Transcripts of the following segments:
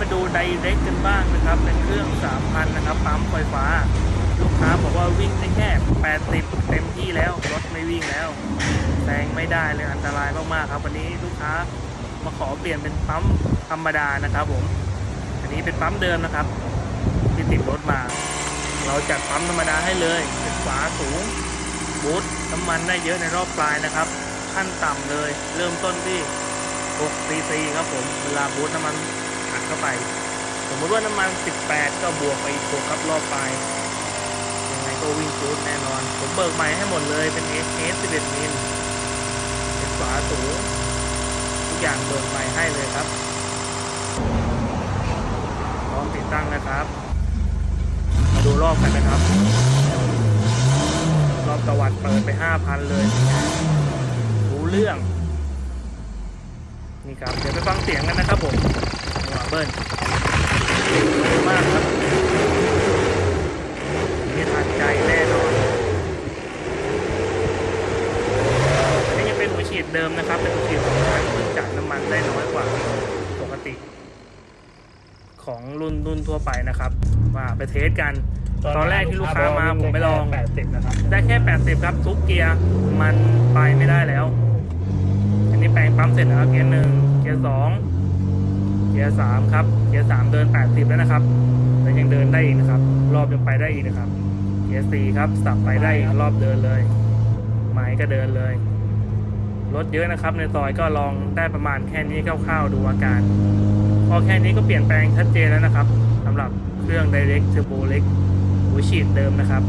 มาดูไดเรกกันบ้างนะครับ เป็นเครื่อง 3,000 นะครับ ปั๊มไฟฟ้า ลูกค้าบอกว่าวิ่งได้แค่ 80 เต็มที่แล้ว รถไม่วิ่งแล้วแซงไม่ได้เลยอันตรายมากๆครับ วันนี้ลูกค้ามาขอเปลี่ยนเป็นปั๊มธรรมดานะครับผม อันนี้เป็นปั๊มเดิมนะครับ ที่ติดรถมา เราจัดปั๊มธรรมดาให้เลยเป็นฝาสูงบูทน้ำมันได้เยอะในรอบปลายนะครับ ขั้นต่ำเลย เริ่มต้นที่6ซีซีครับผมเวลาบูทน้ำมัน อัดเข้าไป สมมติว่าน้ำมัน 18 ก็บวกไปอีกครับรอบไปยังไงก็วิ่งจูดแน่นอน ผมเบิกใหม่ให้หมดเลยเป็น S S 11มิลเป็นฝาสูงทุกอย่างเบิกใหม่ให้เลยครับพร้อมติดตั้งนะครับ มาดูรอบกันนะครับ รอบตะวันเปิดไป 5,000 เลยรู้เรื่องนี่ครับ เดี๋ยวไปฟังเสียงกันนะครับผม เบิ้ลมากครับนี่ทันใจแน่นอนอันนี้ยังเป็นหัวฉีดเดิมนะครับ เป็นหัวฉีดของทางซึ่งจ่ายน้ำมันได้น้อยกว่าปกติ ของรุ่นรุ่นทั่วไปนะครับว่าไปเทสกันตอนแรกที่ลูกค้ามาผมไปลอง80นะครับได้แค่ 80 ครับ ทุกเกียร์มันไปไม่ได้แล้ว อันนี้แปลงปั๊มเสร็จแล้วครับเกียร์หนึ่งเกียร์สองเกียร์สามครับ เกียร์สามเดิน80แล้วนะครับแต่ยังเดินได้อีกนะครับ รอบยังไปได้อีกนะครับ เกียร์สี่ครับ สับไปได้อีกรอบเดินเลยไม้ก็เดินเลย รถเยอะนะครับ ในซอยก็ลองได้ประมาณแค่นี้คร่าวๆดูอาการ พอแค่นี้ก็เปลี่ยนแปลงชัดเจนแล้วนะครับสำหรับเครื่อง Direct Turbo เล็กหัวฉีดเดิมนะครับ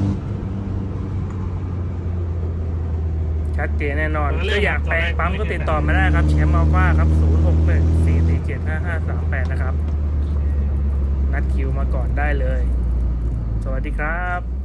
ชัดเจนแน่นอนถ้าอยากแปลงปั๊มก็ติดต่อมาได้ครับแชมป์อัลฟาครับ 0 6 1 4 4 7 5 5 3 8 นะครับ นัดคิวมาก่อนได้เลย สวัสดีครับ